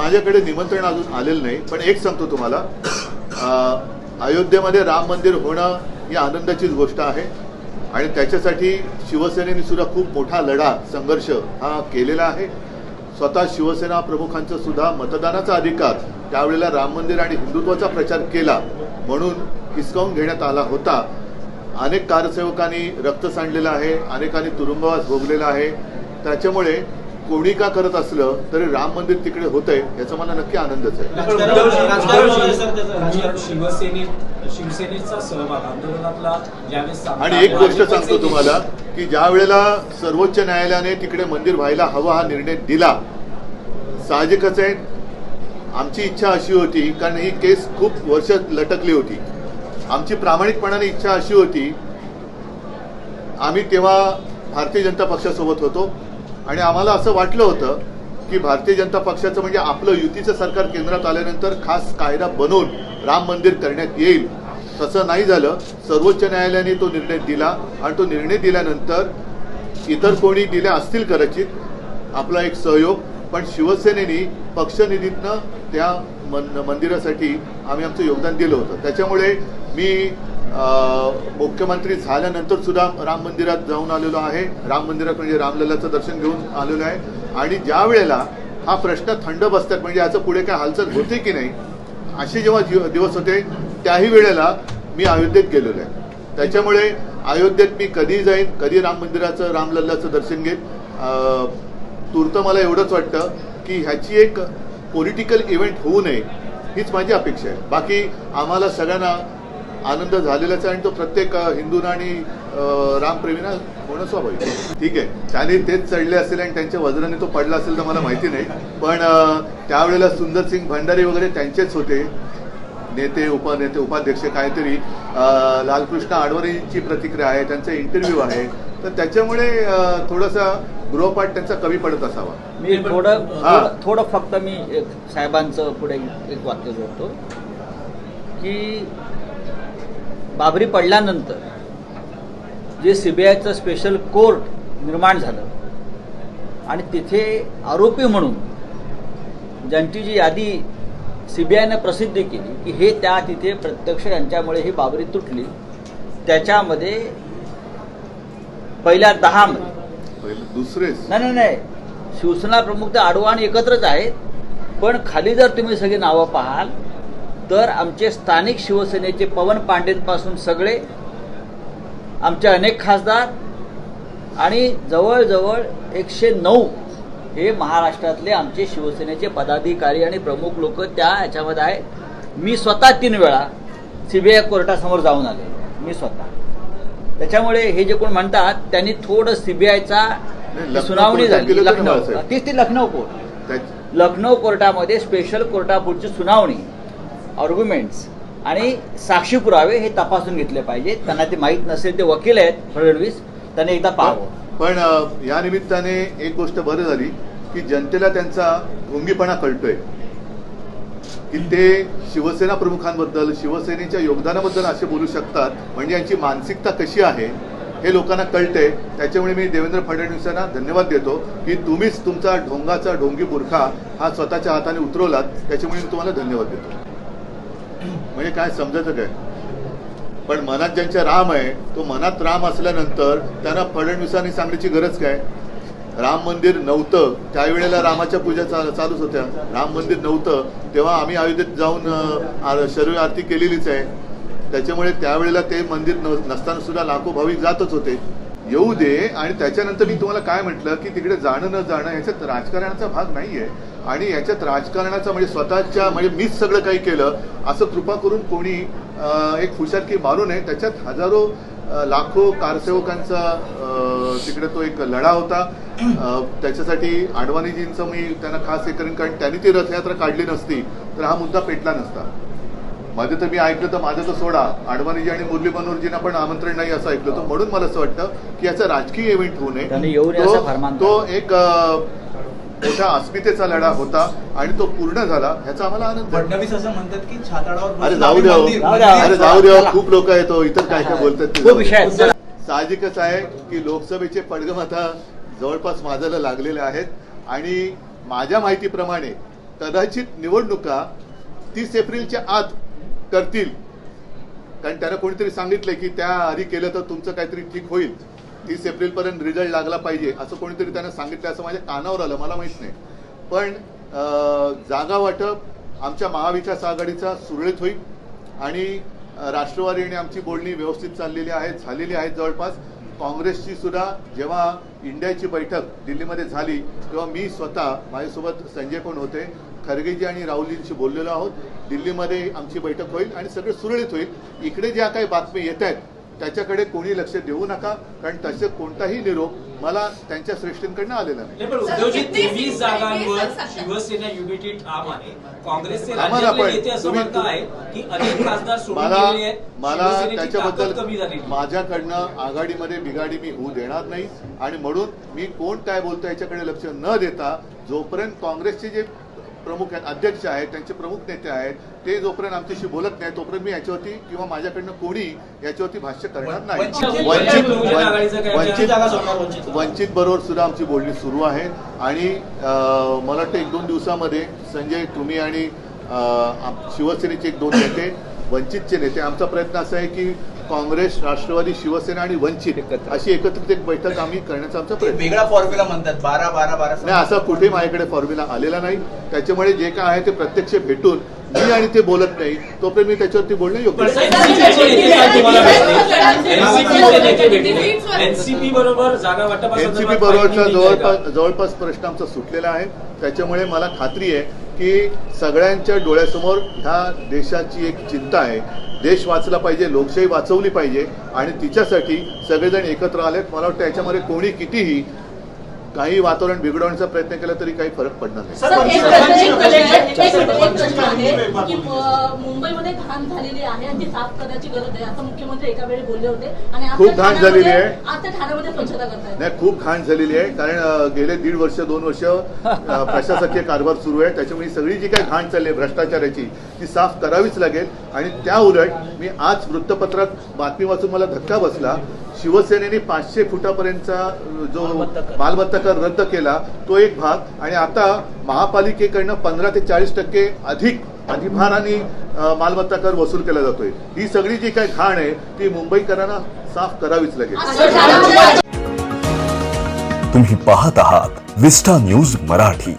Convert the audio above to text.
माझ्याकडे निमंत्रण अजून आलेलं नाही पण एक सांगतो तुम्हाला. अयोध्येमध्ये राम मंदिर होणं ही आनंदाचीच गोष्ट आहे आणि त्याच्यासाठी शिवसेनेने सुद्धा खूप मोठा लढा संघर्ष हा केलेला आहे. स्वतः शिवसेना प्रमुखांचा सुद्धा मतदानाचा अधिकार त्यावेळेला राम मंदिर आणि हिंदुत्वाचा प्रचार केला म्हणून हिसकावून घेण्यात आला होता. अनेक कारसेवकांनी रक्त सांडलेलं आहे अनेकांनी तुरुंगवास भोगलेला आहे. त्याच्यामुळे कोणी का करत असलं तरी राम मंदिर तिकडे होतंय याचा मला नक्की आनंदच आहे आणि एक गोष्ट सांगतो तुम्हाला की ज्या वेळेला सर्वोच्च न्यायालयाने तिकडे मंदिर व्हायला हवा हा निर्णय दिला साहजिकच आहे आमची इच्छा अशी होती कारण ही केस खूप वर्ष लटकली होती आमची प्रामाणिकपणाने इच्छा अशी होती आम्ही तेव्हा भारतीय जनता पक्षासोबत होतो आणि आम्हाला असं वाटलं होतं की भारतीय जनता पक्षाचं म्हणजे आपलं युतीचं सरकार केंद्रात आल्यानंतर खास कायदा बनवून राम मंदिर करण्यात येईल. तसं नाही झालं. सर्वोच्च न्यायालयाने तो निर्णय दिला आणि तो निर्णय दिल्यानंतर इतर कोणी दिल्या असतील कदाचित आपला एक सहयोग पण शिवसेनेने पक्षनिधीतनं त्या मन मंदिरासाठी आम्ही आमचं योगदान दिलं होतं. त्याच्यामुळे मी मुख्यमंत्री झाल्यानंतर सुद्धा राम मंदिरात जाऊन आलेलो आहे. राम मंदिरात म्हणजे रामलल्लाचं दर्शन घेऊन आलेलो आहे. आणि ज्या वेळेला हा प्रश्न थंड बसतात म्हणजे याचं पुढे काय हालचाल होते की नाही असे जेव्हा जीव- दिवस होते त्याही वेळेला मी अयोध्येत गेलेलो आहे. त्याच्यामुळे अयोध्येत मी कधी जाईन कधी राम मंदिराचं रामलल्लाचं दर्शन घेईन. अं, तूर्त मला एवढंच वाटतं की ह्याची एक पॉलिटिकल इव्हेंट होऊ नये हीच माझी अपेक्षा आहे. बाकी आम्हाला सगळ्यांना आनंद झालेलाच आहे आणि तो प्रत्येक हिंदूंना आणि रामप्रेमींना होणं स्वाभाविक. ठीक आहे. त्याने तेच चढले असेल आणि त्यांच्या वज्राने तो पडला असेल तर मला माहिती नाही. पण त्यावेळेला सुंदरसिंग भंडारी वगैरे त्यांचेच होते. नेते उपनेते उपाध्यक्ष काहीतरी लालकृष्ण आडवाणीची प्रतिक्रिया आहे त्यांचा इंटरव्ह्यू आहे. तर त्याच्यामुळे थोडासा गृहपाठ त्यांचा कमी पडत असावा. मी थोडं हा. थोडं थोडं फक्त मी एक साहेबांचं पुढे एक वाक्य जोडतो की बाबरी पडल्यानंतर जे सी बी आयचं स्पेशल कोर्ट निर्माण झालं. आणि तिथे आरोपी म्हणून ज्यांची जी यादी सी बी आयनं प्रसिद्ध केली की हे त्या तिथे प्रत्यक्ष यांच्यामुळे ही बाबरी तुटली त्याच्यामध्ये पहिल्या दहामध्ये पहिलं दुसरेच. नाही नाही नाही. शिवसेना प्रमुख तर आडवाणी एकत्रच आहेत पण खाली जर तुम्ही सगळी नावं पाहाल तर आमचे स्थानिक शिवसेनेचे पवन पांडेंपासून सगळे आमचे अनेक खासदार आणि जवळजवळ एकशे नऊ हे महाराष्ट्रातले आमचे शिवसेनेचे पदाधिकारी आणि प्रमुख लोक त्या ह्याच्यामध्ये आहेत. मी स्वतः तीन वेळा सीबीआय कोर्टासमोर जाऊन आले. मी स्वतः. त्याच्यामुळे हे जे कोण म्हणतात त्यांनी थोडं सीबीआयचा सुनावणी झाली. लखनौ? तीच ती लखनौ कोर्ट. लखनौ कोर्टामध्ये स्पेशल कोर्टापुढची सुनावणी. आर्ग्युमेंट्स आणि साक्षी पुरावे हे तपासून घेतले पाहिजेत त्यांना ते माहीत नसेल ते वकील आहेत फडणवीस. त्यांनी एकदा पाहावं. पण या निमित्ताने एक गोष्ट बरं झाली की जनतेला त्यांचा ढोंगीपणा कळतोय. की ते शिवसेना प्रमुखांबद्दल शिवसेनेच्या योगदानाबद्दल असे बोलू शकतात म्हणजे यांची मानसिकता कशी आहे हे लोकांना कळते त्याच्यामुळे मी देवेंद्र फडणवीसांना धन्यवाद देतो की तुम्हीच तुमचा ढोंगाचा ढोंगी बुरखा हा स्वतःच्या हाताने उतरवलात. त्याच्यामुळे मी तुम्हाला धन्यवाद देतो. म्हणजे काय समजायचं काय पण मनात ज्यांच्या राम आहे तो मनात राम असल्यानंतर त्यांना फडणवीसांनी सांगण्याची गरज काय? राम मंदिर नव्हतं त्यावेळेला रामाच्या पूजा चा- चालूच होत्या. राम मंदिर नव्हतं तेव्हा आम्ही अयोध्येत जाऊन शरीर आरती केलेलीच आहे. त्याच्यामुळे त्यावेळेला ते मंदिर न- नसताना सुद्धा लाखो भाविक जातच होते. येऊ दे आणि त्याच्यानंतर मी तुम्हाला काय म्हटलं की तिकडे जाणं न जाणं याच्यात राजकारणाचा भाग नाहीये. आणि याच्यात राजकारणाचा म्हणजे स्वतःच्या म्हणजे मीच सगळं काही केलं असं कृपा करून कोणी एक फुशारकी मारू नये. त्याच्यात हजारो लाखो कारसेवकांचा तिकडे तो एक लढा होता. त्याच्यासाठी आडवाणीजींचं मी त्यांना खास हे करेन कारण त्यांनी ती रथयात्रा काढली नसती. तर हा मुद्दा पेटला नसता. मध्ये तर मी ऐकलं तर माझं तर सोडा आडवाणीजी आणि मुरली मनोहरजींना पण आमंत्रण नाही असं ऐकलं होतं म्हणून मला असं वाटतं की याचा राजकीय इव्हेंट होऊ नये तो- तो एक अं, मोठा अस्मितेचा लढा होता आणि तो पूर्ण झाला ह्याचा आम्हाला आनंद. फडणवीस असं म्हणतात की छाताडावर अरे जाऊ द्या हो. मंदिर- जाऊ द्या. अरे जाऊ द्या. खूप लोक आहेत हो. इतर काय काय बोलतात. साहजिकच आहे की लोकसभेचे पडगम आता जवळपास माझ्याला लागलेले आहेत आणि माझ्या माहितीप्रमाणे कदाचित निवडणुका तीस एप्रिलच्या आत करतील. कारण त्यानं कोणीतरी सांगितलंय की त्या आधी केलं तर तुमचं काहीतरी ठीक होईल. तीस एप्रिलपर्यंत रिझल्ट लागला पाहिजे असं कोणीतरी त्यानं सांगितलं असं माझ्या कानावर आलं मला माहीत नाही. पण जागा वाटप आमच्या महाविकास आघाडीचा सुरळीत होईल आणि राष्ट्रवादी आणि आमची बोलणी व्यवस्थित चाललेली आहे झालेली आहेत जवळपास. काँग्रेसची सुद्धा जेव्हा इंडियाची बैठक दिल्लीमध्ये झाली तेव्हा मी स्वतः माझ्यासोबत संजय पण होते. खरगेजी आणि राहुलजींशी बोललेलो आहोत. दिल्लीमध्ये आमची बैठक होईल आणि सगळं सुरळीत होईल. इकडे ज्या काही बातमी येत आहेत त्याच्याकडे कोणी लक्ष देऊ नका कारण तसे कोणताही निरोप मला त्यांच्या श्रेष्ठींकडनं आलेला नाही. जागांवर शिवसेना आहे. काँग्रेसचे मला त्याच्याबद्दल. माझ्याकडनं आघाडीमध्ये बिघाडी मी होऊ देणार नाही. आणि म्हणून मी कोण काय बोलतो याच्याकडे लक्ष न देता जोपर्यंत काँग्रेसचे जे प्रमुख आहेत अध्यक्ष आहेत त्यांचे प्रमुख नेते आहेत ते जोपर्यंत आमच्याशी बोलत नाही तोपर्यंत मी याच्यावरती किंवा माझ्याकडनं कोणी याच्यावरती भाष्य करणार नाही. वंचित- वंचित बरोबर सुद्धा आमची बोलणी सुरू आहे. आणि मला वाटतं एक दोन दिवसामध्ये संजय तुम्ही आणि शिवसेनेचे एक दोन नेते वंचितचे नेते आमचा प्रयत्न असा आहे की काँग्रेस राष्ट्रवादी शिवसेना आणि वंचित अशी एकत्रित एक बैठक आम्ही करण्याचा आमचा प्रयत्न. वेगळा फॉर्म्युला म्हणतात. बारा बारा बारा नाही असा कुठेही माझ्याकडे फॉर्म्युला आलेला नाही. त्याच्यामुळे जे काय आहे ते प्रत्यक्ष भेटून मी आणि ते बोलत नाही. तोपर्यंत मी त्याच्यावरती बोलणं योग्य एनसीपी बरोबर? जवळपास जवळपास प्रश्न आमचा सुटलेला आहे. त्याच्यामुळे मला खात्री आहे की सगळ्यांच्या डोळ्यासमोर ह्या देशाची एक चिंता आहे. देश वाचला पाहिजे लोकशाही वाचवली पाहिजे आणि तिच्यासाठी सगळेजण एकत्र आलेत. मला वाटतं याच्यामध्ये कोणी कितीही काही वातावरण बिघडवण्याचा प्रयत्न केला तरी काही फरक पडणार नाही. मुंबईमध्ये घाण झालेली आहे आणि ती साफ करण्याची गरज आहे. असं मुख्यमंत्री एका वेळी बोलले होते. आणि आता खूप घाण झालेली आहे. आता ठाण्यामध्ये स्वच्छता करतायत. नाही खूप घाण झालेली आहे. कारण गेले दीड वर्ष दोन वर्ष प्रशासकीय कारभार सुरू आहे. त्याच्यामुळे सगळी जी काही घाण चालली आहे भ्रष्टाचाराची ती साफ करावीच लागेल. आणि त्या उलट मी आज वृत्तपत्रात बातमी वाचून मला धक्का बसला शिवसेनेने पाचशे फुटापर्यंतचा जो मालमत्ता कर. रद्द केला तो एक भाग. आणि आता महापालिकेकडनं पंधरा ते चाळीस टक्के अधिक अधिभाराने मालमत्ता कर वसूल केला जातोय. ही सगळी जी काही घाण आहे ती मुंबईकरांना साफ करावीच लागेल. तुम्ही पाहत आहात विस्टा न्यूज मराठी.